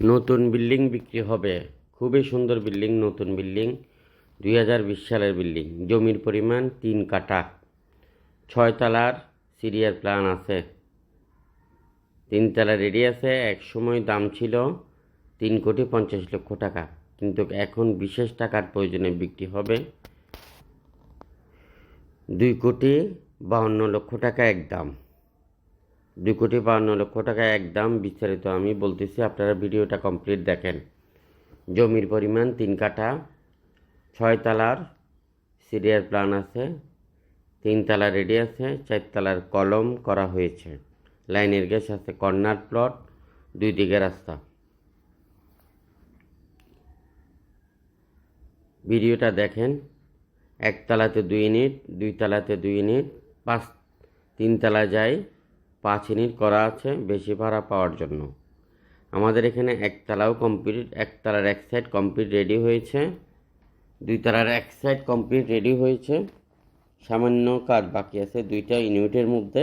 নতুন বিল্ডিং বিক্রি হবে। খুবই সুন্দর বিল্ডিং, নতুন বিল্ডিং। দুই হাজার বিশ সালের বিল্ডিং। জমির পরিমাণ তিন কাটা ছয় তলার সিরিয়ার প্ল্যান আছে। তিন তলা রেডি আছে, এক সময় দাম ছিল তিন কোটি পঞ্চাশ লক্ষ টাকা। কিন্তু এখন বিশেষ টাকার প্রয়োজনে বিক্রি হবে দুই কোটি বাহান্ন লক্ষ টাকা একদম। দুই কোটি বাহান্ন লক্ষ টাকা একদম বিস্তারিত আমি বলতেছি, আপনারা ভিডিওটা কমপ্লিট দেখেন। জমির পরিমাণ তিন কাঠা, ছয় তালার সিরিয়ার প্ল্যান আছে, তিন তালা রেডি আছে, চার তালার কলম করা হয়েছে। লাইনের গ্যাস আছে কর্নার প্লট দুই দিকে রাস্তা। ভিডিওটা দেখেন একতলাতে দুই ইউনিট, দুই তলাতে দুই ইউনিট, পাঁচ, তিন তলা যায় পাঁচ ইউনিট করা আছে বেশি ভাড়া পাওয়ার জন্য। আমাদের এখানে একতলাও কমপ্লিট একতলার এক সাইড কমপ্লিট রেডি হয়েছে। দুই তলার এক সাইড কমপ্লিট রেডি হয়েছে। সামান্য কাজ বাকি আছে দুইটা ইউনিটের মধ্যে।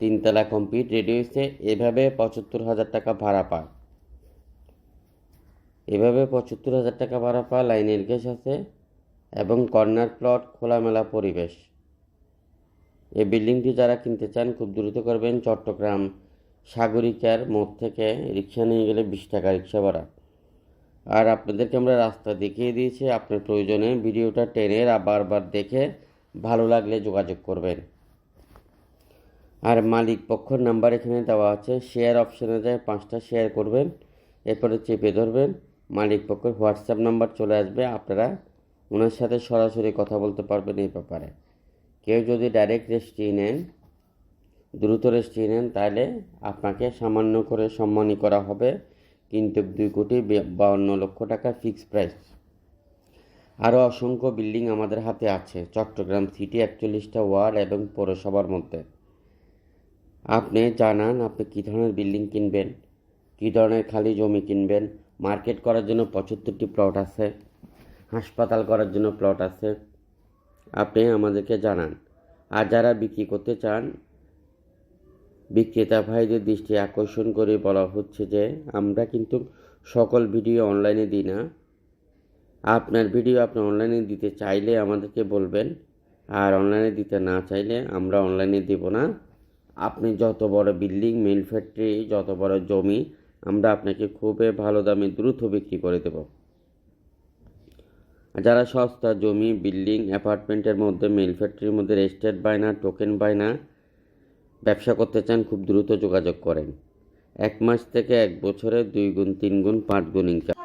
তিনতলা কমপ্লিট রেডি হয়েছে। এভাবে পঁচাত্তর হাজার টাকা ভাড়া পায়। এভাবে পঁচাত্তর হাজার টাকা ভাড়া পায় লাইনের গ্যাস আছে এবং কর্নার প্লট খোলামেলা পরিবেশ। এই বিল্ডিংটি যারা কিনতে চান, খুব দ্রুত করবেন চট্টগ্রাম সাগরিকার মোড় থেকে রিক্সা নিয়ে গেলে বিশ টাকা রিক্সা ভাড়া। আর আপনাদেরকে আমরা রাস্তা দেখিয়ে দিয়েছি, আপনার প্রয়োজনে ভিডিওটা টেনে বারবার দেখে ভালো লাগলে যোগাযোগ করবেন। আর মালিক পক্ষর নাম্বার এখানে দেওয়া আছে শেয়ার অপশানে যায়, পাঁচটা শেয়ার করবেন, এরপরে চেপে ধরবেন, মালিক পক্ষের হোয়াটসঅ্যাপ নাম্বার চলে আসবে, আপনারা ওনার সাথে সরাসরি কথা বলতে পারবেন এই ব্যাপারে। কেউ যদি ডাইরেক্ট রেজিস্ট্রি নেন, দ্রুত রেজিস্ট্রি নেন, তাহলে আপনাকে সামান্য করে সম্মানী করা হবে, কিন্তু দুই কোটি বাউন্ন লক্ষ টাকা ফিক্সড প্রাইস আরও অসংখ্য বিল্ডিং আমাদের হাতে আছে, চট্টগ্রাম সিটি একচল্লিশটা ওয়ার্ড এবং পৌরসভার মধ্যে। আপনি জানান আপনি কী ধরনের বিল্ডিং কিনবেন, কী ধরনের খালি জমি কিনবেন মার্কেট করার জন্য পঁচাত্তরটি প্লট আছে, হাসপাতাল করার জন্য প্লট আছে আমাদেরকে জানান। আর যারা বিক্রি করতে চান, বিক্রেতা ভাইদের দৃষ্টি আকর্ষণ করে বলা হচ্ছে যে, আমরা কিন্তু সকল ভিডিও অনলাইনে দিই না। আপনার ভিডিও আপনি অনলাইনে দিতে চাইলে আমাদেরকে বলবেন, আর অনলাইনে দিতে না চাইলে আমরা অনলাইনে দিব না। আপনি যত বড় বিল্ডিং, মিল ফ্যাক্টরি, যত বড় জমি, আমরা আপনাকে খুবই ভালো দামে দ্রুত বিক্রি করে দেব। যারা সস্তা জমি, বিল্ডিং, অ্যাপার্টমেন্টের মধ্যে, মিল ফ্যাক্টরির মধ্যে রেজিস্টার্ড বায়না টোকেন বায়না ব্যবসা করতে চান, খুব দ্রুত যোগাযোগ করেন। এক মাস থেকে এক বছরে দুই গুণ, তিন গুণ, পাঁচ গুণ ইনকাম